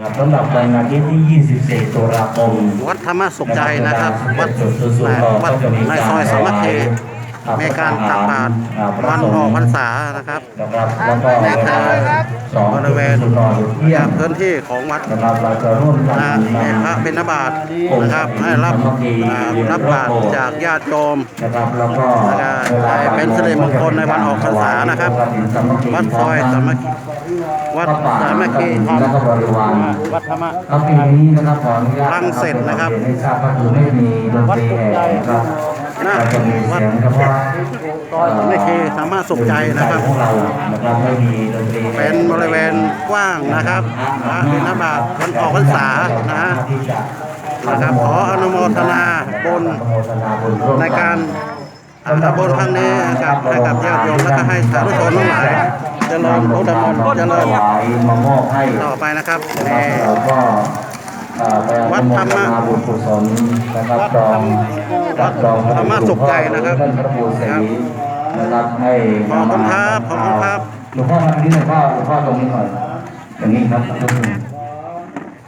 ครับสำหรับวันอาทิตย์ที่ 24 ตุลาคมวัดธรรมสุขใจนะครับ วัดจุดศูนย์ศูนย์วัดก็จะมีในการซอยสามัคคี อ่มีการตักบาตรอ่าพระวันสงฆ์ออกพรรษานะครับนะครับแล้วก็เวลาสองบริเวณจุดศูนย์หยุดเที่ยจางกพื้นที่ของวัดนะครับเราจะร่วมกันนะให้พระบิณฑบาตนะครับให้รับอ่ารับบาตรจากญาติโยมนะครับแล้วก็แล้วก็ให้เป็นสิริมงคลในวันออกพรรษานะครับ วัดซอยสามัคคีวัดสามัคคีธรรมแล้วก็บริวารวัดธรรมะครับปีนี้นะครับขออนุญาตรังสิตนะครับให้ทราบก็คือไม่มีด นตรีแห่นะครับนะเราจะมีเสียงเฉพาะซอยสามัคคีสามารถสุขใจนะครับของเรานะครับไม่มีดนตรีแห่เป็นบริเวณกว้างนะครับพระบิณฑบาตวันออกพรรษานะฮะที่จะนะครับขออนุโมทนาบุญอนุโมทนาบุญร่วมในการอาบุญครั้งนี้กับให้กับญาติโยมและก็ให้สาธุชนทั้งหลายเจริญพุทธมนต์เจริญถวายมามอบให้ต่อไปนะครับนะคนี่รับเราก็เอ่อไปอวัดนุโมธรรทมะนาบุญกุศลนะครับจองรับจองธรรมะสุขใจนะครับท่านพระครูศรีนะครับให้ขอบคุณครับขอบคุณครับหลวงพ่อมาตรงนี้หน่อยพ่อหลวงพ่อตรงนี้หน่อยอย่างนี้ครับ